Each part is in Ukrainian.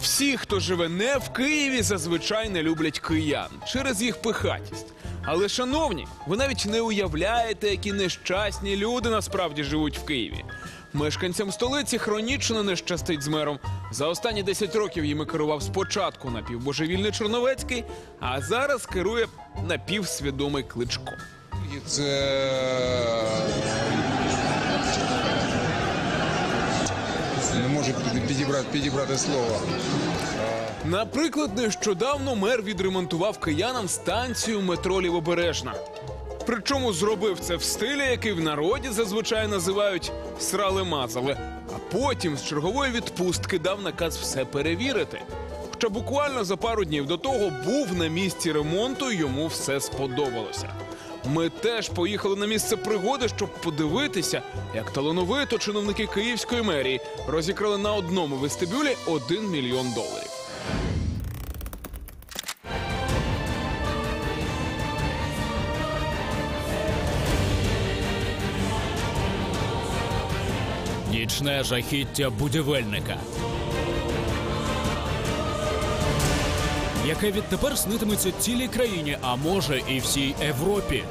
Всі, хто живе не в Києві, зазвичай не люблять киян через їх пихатість. Але, шановні, ви навіть не уявляєте, які нещасні люди насправді живуть в Києві. Мешканцям столиці хронічно не щастить з мером. За останні 10 років їми керував спочатку напівбожевільний Чорновецький, а зараз керує напівсвідомий Кличко. Це не можу підібрати, підібрати слово. Наприклад, нещодавно мер відремонтував киянам станцію метро Лівобережна. Причому зробив це в стилі, який в народі зазвичай називають срали-мазали. А потім з чергової відпустки дав наказ все перевірити. Хоча буквально за пару днів до того був на місці ремонту, йому все сподобалося. Ми теж поїхали на місце пригоди, щоб подивитися, як талановито чиновники київської мерії розікрали на одному вестибюлі 1 мільйон доларів. Нічне жахіття будівельника. Яке відтепер снитиметься цілій країні, а може і всій Європі.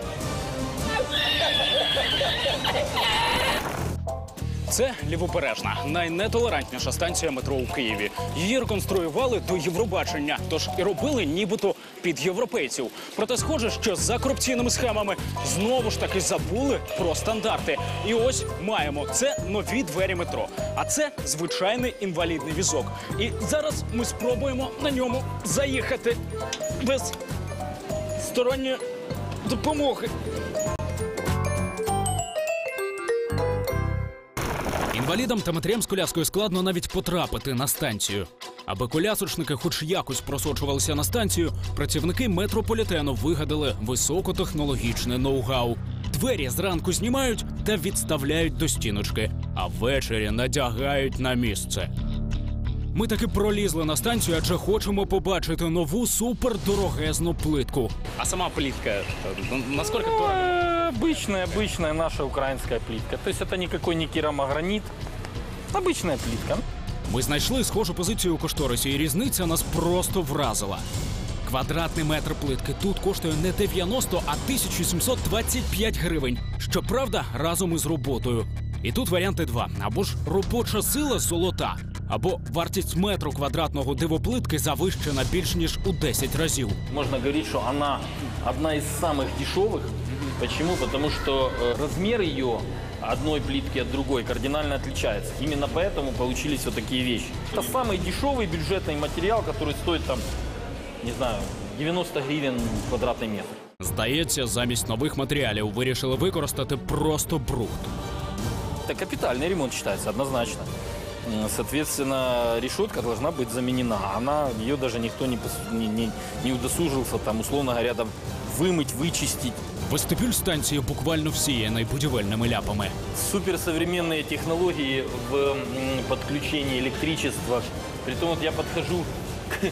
Це лівобережна, найнетолерантніша станція метро у Києві. Її реконструювали до Євробачення, тож і робили нібито під європейців. Проте схоже, що за корупційними схемами знову ж таки забули про стандарти. І ось маємо це нові двері метро. А це звичайний інвалідний візок. І зараз ми спробуємо на ньому заїхати без сторонньої допомоги. Інвалідам та матерям з коляскою складно навіть потрапити на станцію. Аби колясочники хоч якось просочувалися на станцію, працівники метрополітену вигадали високотехнологічне ноу-гау. Двері зранку знімають та відставляють до стіночки, а ввечері надягають на місце. Ми таки пролізли на станцію, адже хочемо побачити нову супердорогезну плитку. А сама плитка е, наскільки Э, Обычная, обычная наша украинская плитка. То есть это никакой не керамогранит. Обычная плитка. Ми знайшли схожу позицію у кошторисі, і різниця нас просто вразила. Квадратний метр плитки тут коштує не 90, а 1725 гривень. Щоправда, разом із роботою. І тут варіанти два: або ж робоча сила золота, або вартість метру квадратного дивоплитки завищена більш ніж у 10 разів. Можно говорить, что она одна из самых дешевых. Почему? Потому что э, размер ее одной плитки от другой кардинально отличается. Именно поэтому получились вот такие вещи. Это самый дешевый бюджетный материал, который стоит там, не знаю, 90 гривен квадратный метр. Здається, замість нових матеріалів вирішили використати просто бруд. Это капитальный ремонт считается, однозначно. М, Соответственно, решетка должна быть заменена. Она, ее даже никто не, пос- не, не- не удосужился, там, условно говоря, там, вымыть, вычистить. Вестибюль станції буквально всіяний будівельними ляпами. Суперсовременные технологии в м, подключении электричества. Притом вот я подхожу к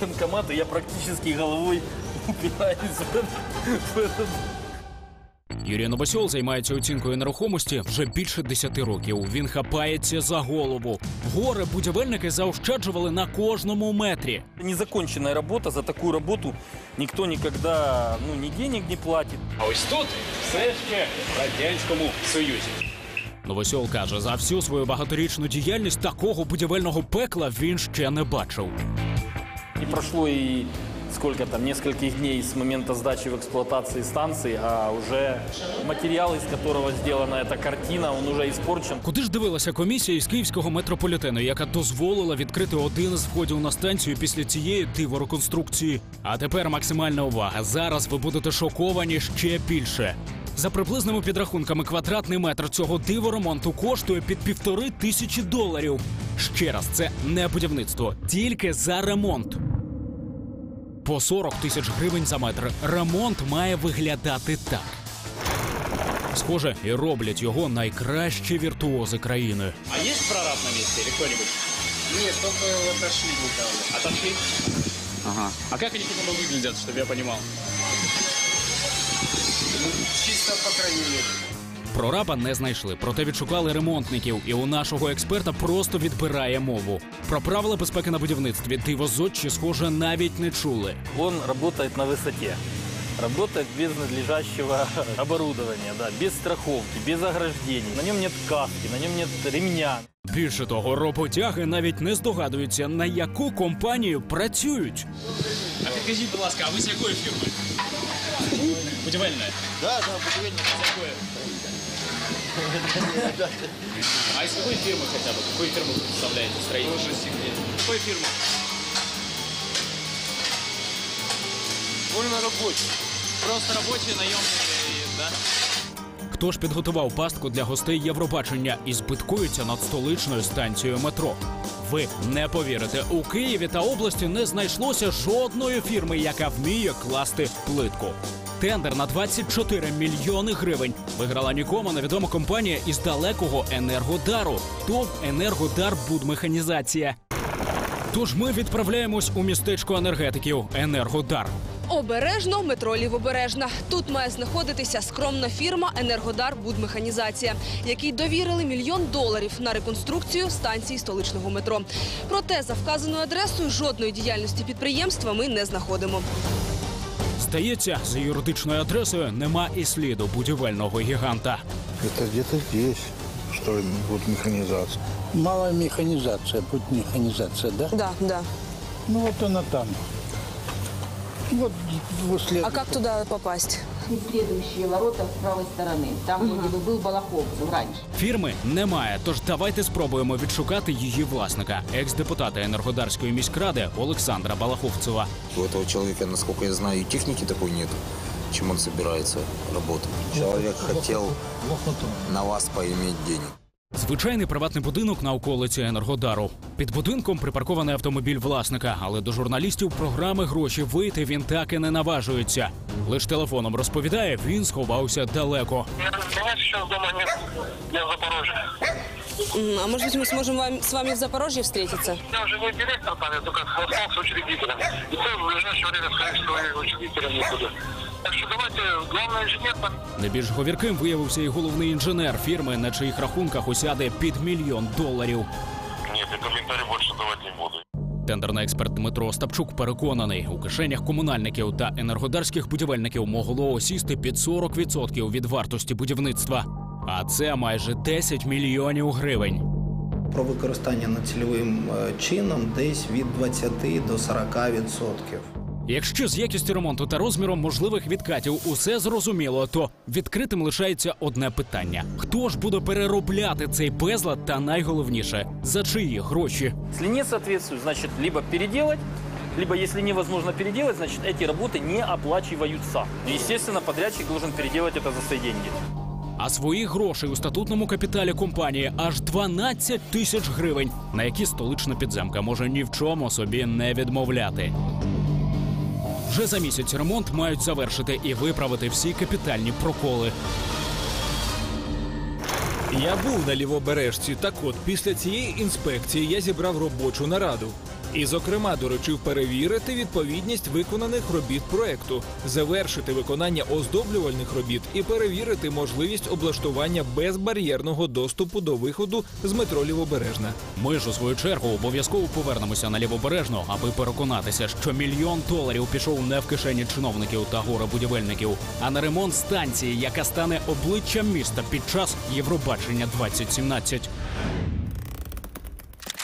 банкомату, я практически головой упираюсь в этот- в этот Юрій Новосьол займається оцінкою нерухомості вже більше 10 років. Він хапається за голову. Горе будівельники заощаджували на кожному метрі. Незаконченная работа, за такую работу никто никогда ну, ни денег не платит. А ось тут все ще в радянському союзі. Новосьол каже, за всю свою багаторічну діяльність такого будівельного пекла він ще не бачив. Не прошло и сколько там, нескольких дней с момента сдачи в эксплуатации станции, а уже материал, из которого сделана эта картина, он уже испорчен. Куди ж дивилася комісія із київського метрополітену, яка дозволила відкрити один з входів на станцію після цієї дивореконструкції? А тепер максимальна увага. Зараз ви будете шоковані ще більше. За приблизними підрахунками, квадратний метр цього диворемонту коштує під півтори тисячі доларів. Ще раз, це не будівництво, тільки за ремонт По 40 тисяч гривень за метр ремонт має виглядати так. Схоже, і роблять його найкращі віртуози країни. А есть прораб на месте или кто-нибудь? Нет, только отошли недавно. Отошли? Ага. А как они хотя бы выглядят, чтобы я понимал? Чисто по крайней мере. Прораба не знайшли, проте відшукали ремонтників, і у нашого експерта просто відбирає мову. Про правила безпеки на будівництві дивозодчі, схоже, навіть не чули. Он работает на высоте. Работает без надлежащего оборудования, да, без страховки, без ограждений. На нем нет каски, на нем нет ремня. Більше того, роботяги навіть не здогадуються, на яку компанію працюють. А підкажіть, будь ласка, а ви з якої фірми? Будівельна? Да, да, будівельник. З якої? А из какой фирмы хотя бы? Какую фирму вы представляете? Строитель? Тоже секрет. Какой фирмы? Вони на роботі. Просто рабочие, наемные, да? Хто ж підготував пастку для гостей Євробачення і збиткується над столичною станцією метро? Ви не повірите, у Києві та області не знайшлося жодної фірми, яка вміє класти плитку. Тендер на 24 мільйони гривень виграла нікому невідома компанія із далекого енергодару. ТОВ енергодар Будмеханізація. Тож ми відправляємось у містечко енергетиків Енергодар. Обережно метро Лівобережна. Тут має знаходитися скромна фірма Енергодар Будмеханізація, якій довірили мільйон доларів на реконструкцію станції столичного метро. Проте за вказаною адресою жодної діяльності підприємства ми не знаходимо. Здається, за юридичною адресою нема і сліду будівельного гіганта. Це десь є, що буде механізація. Мала механізація, буде механізація, механизация, да? Да, да. Ну от вона там. Вот. А як туди попасть? следующие ворота с правой стороны, там, где бы был Балаховцев раньше. Фірми немає, тож давайте спробуємо відшукати її власника, екс-депутата Енергодарської міськради Олександра Балаховцева. У этого человека, насколько я знаю, и техники такой нет, чем он собирается работать. Человек хотел на вас поиметь денег. Звичайний приватний будинок на околиці Енергодару. Під будинком припаркований автомобіль власника, але до журналістів програми гроші вийти він так і не наважується. Лиш телефоном розповідає, він сховався далеко. Я в Запорожье. А може ми зможемо вам, з вами в Запорожжі встретиться? Я уже не директор там, я только остался учредителем. И то в ближайшее время, скорее всего, я учредителем не буду. Так что давайте, главный инженер там Найбільш говірким виявився і головний інженер фірми, на чиїх рахунках осяде під мільйон доларів. Нет, я комментарий больше давать не буду. Тендерний експерт Дмитро Остапчук переконаний, у кишенях комунальників та енергодарських будівельників могло осісти під 40% від вартості будівництва. А це майже 10 мільйонів гривень. про використання нецільовим е, чином десь від 20 до 40 відсотків. Якщо з якістю ремонту та розміром можливих відкатів усе зрозуміло, то відкритим лишається одне питання: хто ж буде переробляти цей безлад, та найголовніше за чиї гроші? Если не соответствует, значит, либо переделать, либо, если невозможно переделать, значит, эти работы не оплачиваются. И, Естественно, подрядчик должен переделать это за свои деньги. А своїх грошей у статутному капіталі компанії аж 12 тисяч гривень, на які столична підземка може ні в чому собі не відмовляти. Вже за місяць ремонт мають завершити і виправити всі капітальні проколи. Я був на лівобережці. Так от, після цієї інспекції я зібрав робочу нараду. І, зокрема, доручив перевірити відповідність виконаних робіт проекту, завершити виконання оздоблювальних робіт і перевірити можливість облаштування безбар'єрного доступу до виходу з метро Лівобережна. Ми ж у свою чергу обов'язково повернемося на лівобережну, аби переконатися, що мільйон доларів пішов не в кишені чиновників та горе-будівельників, а на ремонт станції, яка стане обличчям міста під час Євробачення 2017.